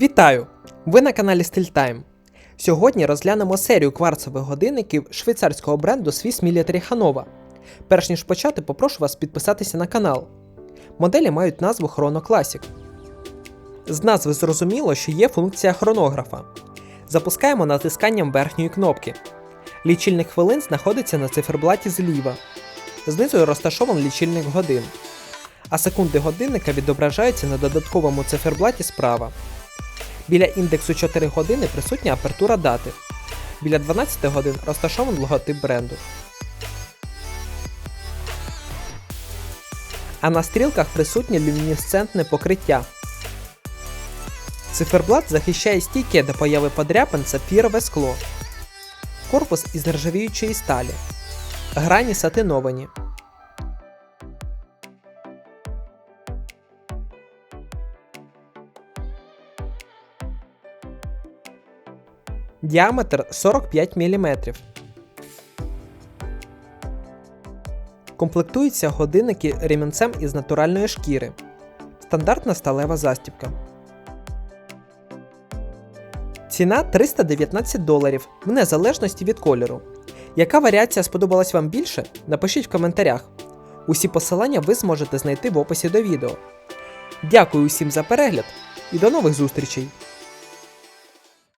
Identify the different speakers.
Speaker 1: Вітаю! Ви на каналі StillTime. Сьогодні розглянемо серію кварцевих годинників швейцарського бренду Swiss Military Hanova. Перш ніж почати, попрошу вас підписатися на канал. Моделі мають назву Chrono Classic. З назви зрозуміло, що є функція хронографа. Запускаємо натисканням верхньої кнопки. Лічильник хвилин знаходиться на циферблаті зліва. Знизу розташований лічильник годин. А секунди годинника відображаються на додатковому циферблаті справа. Біля індексу 4 години присутня апертура дати. Біля 12 годин розташований логотип бренду. А на стрілках присутнє люмінесцентне покриття. Циферблат захищає стійке до появи подряпин сапфірове скло. Корпус із нержавіючої сталі. Грані сатиновані. Діаметр 45 мм. Комплектуються годинники ремінцем із натуральної шкіри. Стандартна сталева застібка. Ціна 319 доларів в незалежності від кольору. Яка варіація сподобалась вам більше? Напишіть в коментарях. Усі посилання ви зможете знайти в описі до відео. Дякую усім за перегляд і до нових зустрічей!